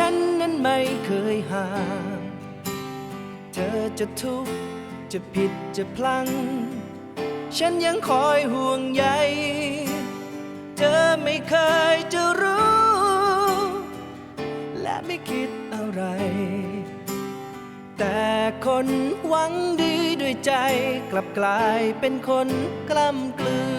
ฉันนั้นไม่เคยห่าง เธอจะทุกข์จะผิดจะพลัง ฉันยังคอยห่วงใย เธอไม่เคยจะรู้ และไม่คิดอะไร แต่คนหวังดีด้วยใจกลับกลายเป็นคนกล้ำกลืน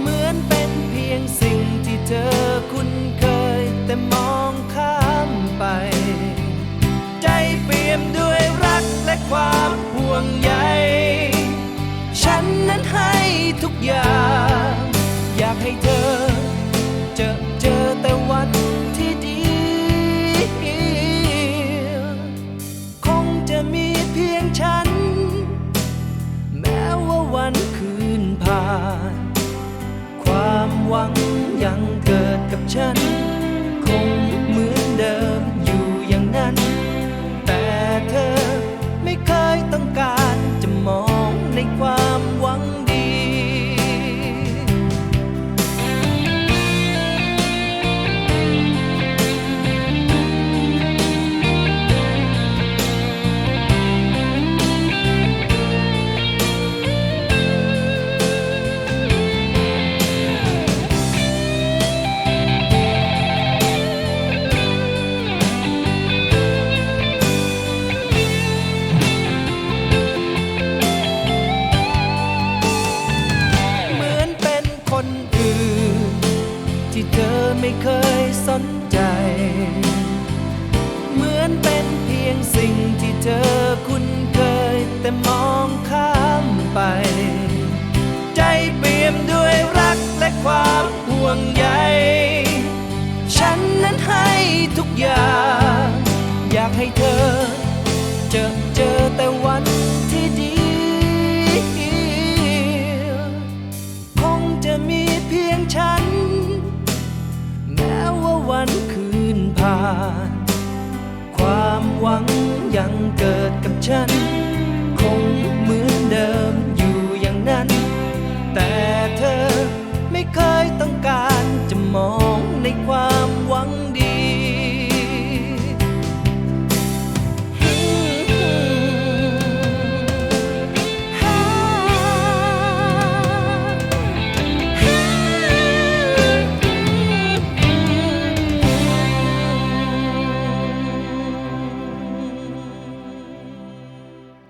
เหมือนเป็นเพียงสิ่งที่เธอคุ้นเคย แต่มองข้ามไป ใจเปี่ยมด้วยรักและความห่วงใย ฉันนั้นให้ ผ่าน ความหวังยังเกิดกับฉัน ข้ามไป ใจเปี่ยมด้วยรักและความห่วงใย ฉันนั้นให้ทุกอย่าง อยากให้เธอ เจอเจอแต่วันที่ดี คงจะมีเพียงฉัน แม้ว่าวันคืนผ่าน ความหวัง nunca